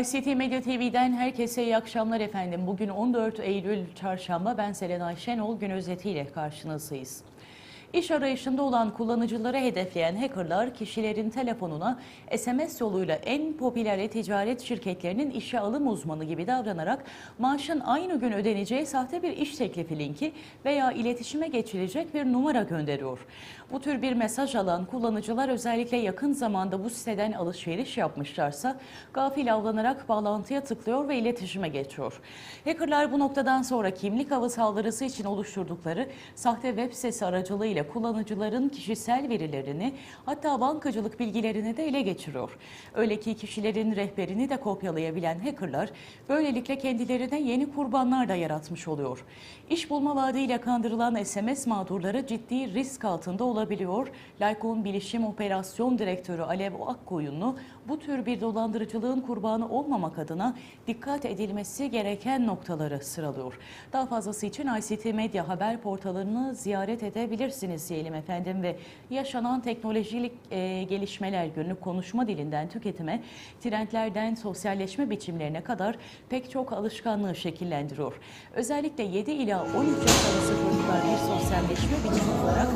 ICT Medya TV'den herkese iyi akşamlar efendim. Bugün 14 Eylül Çarşamba. Ben Serenay Şenol gün özetiyle karşınızdayız. İş arayışında olan kullanıcıları hedefleyen hackerlar kişilerin telefonuna SMS yoluyla en popüler e-ticaret şirketlerinin işe alım uzmanı gibi davranarak maaşın aynı gün ödeneceği sahte bir iş teklifi linki veya iletişime geçilecek bir numara gönderiyor. Bu tür bir mesaj alan kullanıcılar özellikle yakın zamanda bu siteden alışveriş yapmışlarsa gafil avlanarak bağlantıya tıklıyor ve iletişime geçiyor. Hackerlar bu noktadan sonra kimlik avı saldırısı için oluşturdukları sahte web sitesi aracılığıyla kullanıcıların kişisel verilerini hatta bankacılık bilgilerini de ele geçiriyor. Öyle ki kişilerin rehberini de kopyalayabilen hackerlar böylelikle kendilerine yeni kurbanlar da yaratmış oluyor. İş bulma vaadiyle kandırılan SMS mağdurları ciddi risk altında olabiliyor. Lycon Bilişim Operasyon Direktörü Alev Akkoyunlu bu tür bir dolandırıcılığın kurbanı olmamak adına dikkat edilmesi gereken noktaları sıralıyor. Daha fazlası için ICT Medya haber portalını ziyaret edebilirsiniz diyelim efendim ve yaşanan teknolojik e, gelişmeler günlük konuşma dilinden tüketime, trendlerden sosyalleşme biçimlerine kadar pek çok alışkanlığı şekillendiriyor. Özellikle 7 ila 13 yaş arası çocuklar bir sosyalleşme biçimi olarak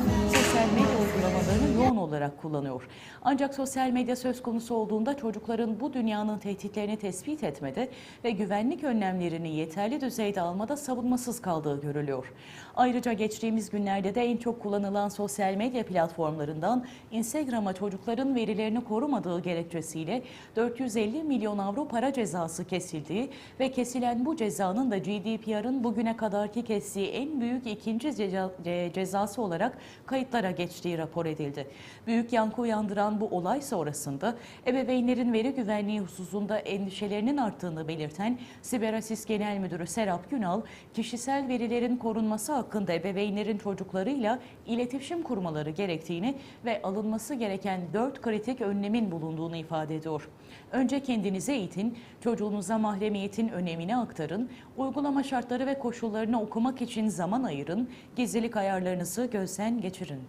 olarak kullanıyor. Ancak sosyal medya söz konusu olduğunda çocukların bu dünyanın tehditlerini tespit etmede ve güvenlik önlemlerini yeterli düzeyde almada savunmasız kaldığı görülüyor. Ayrıca geçtiğimiz günlerde de en çok kullanılan sosyal medya platformlarından Instagram'a çocukların verilerini korumadığı gerekçesiyle 450 milyon avro para cezası kesildiği ve kesilen bu cezanın da GDPR'ın bugüne kadarki kestiği en büyük ikinci ce- cezası olarak kayıtlara geçtiği rapor edildi. Büyük yankı uyandıran bu olay sonrasında ebeveynlerin veri güvenliği hususunda endişelerinin arttığını belirten Siber Asis Genel Müdürü Serap Günal, kişisel verilerin korunması hakkında ebeveynlerin çocuklarıyla iletişim kurmaları gerektiğini ve alınması gereken dört kritik önlemin bulunduğunu ifade ediyor. Önce kendinize eğitin, çocuğunuza mahremiyetin önemini aktarın, uygulama şartları ve koşullarını okumak için zaman ayırın, gizlilik ayarlarınızı gözden geçirin.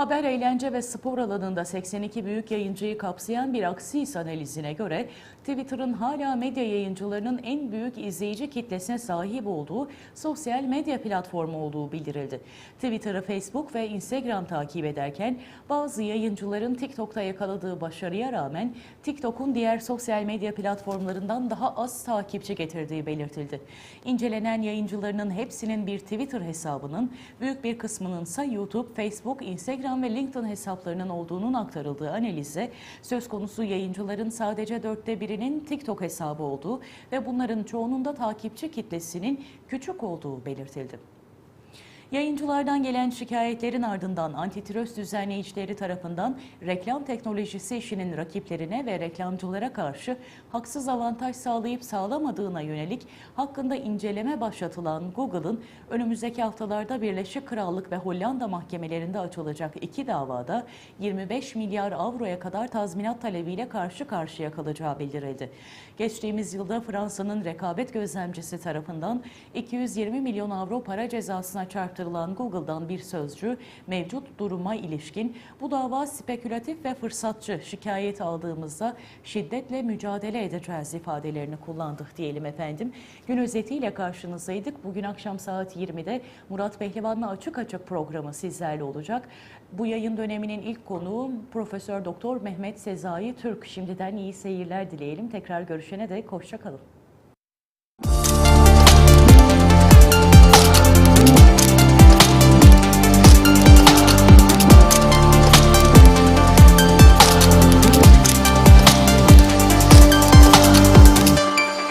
Haber, eğlence ve spor alanında 82 büyük yayıncıyı kapsayan bir Aksis analizine göre Twitter'ın hala medya yayıncılarının en büyük izleyici kitlesine sahip olduğu sosyal medya platformu olduğu bildirildi. Twitter'ı Facebook ve Instagram takip ederken bazı yayıncıların TikTok'ta yakaladığı başarıya rağmen TikTok'un diğer sosyal medya platformlarından daha az takipçi getirdiği belirtildi. İncelenen yayıncılarının hepsinin bir Twitter hesabının, büyük bir kısmının ise YouTube, Facebook, Instagram ve LinkedIn hesaplarının olduğunun aktarıldığı analize söz konusu yayıncıların sadece dörtte birinin TikTok hesabı olduğu ve bunların çoğunun da takipçi kitlesinin küçük olduğu belirtildi. Yayıncılardan gelen şikayetlerin ardından antitrust düzenleyicileri tarafından reklam teknolojisi işinin rakiplerine ve reklamcılara karşı haksız avantaj sağlayıp sağlamadığına yönelik hakkında inceleme başlatılan Google'ın önümüzdeki haftalarda Birleşik Krallık ve Hollanda mahkemelerinde açılacak iki davada 25 milyar avroya kadar tazminat talebiyle karşı karşıya kalacağı bildirildi. Geçtiğimiz yılda Fransa'nın rekabet gözlemcisi tarafından 220 milyon avro para cezasına çarptırılan Google'dan bir sözcü mevcut duruma ilişkin bu dava spekülatif ve fırsatçı şikayet aldığımızda şiddetle mücadele edeceğiz ifadelerini kullandık diyelim efendim. Gün özetiyle karşınızdaydık. Bugün akşam saat 20'de Murat Pehlivan'la Açık Açık programı sizlerle olacak. Bu yayın döneminin ilk konuğu Profesör Doktor Mehmet Sezai Türk. Şimdiden iyi seyirler dileyelim. Tekrar görüşene dek hoşça kalın.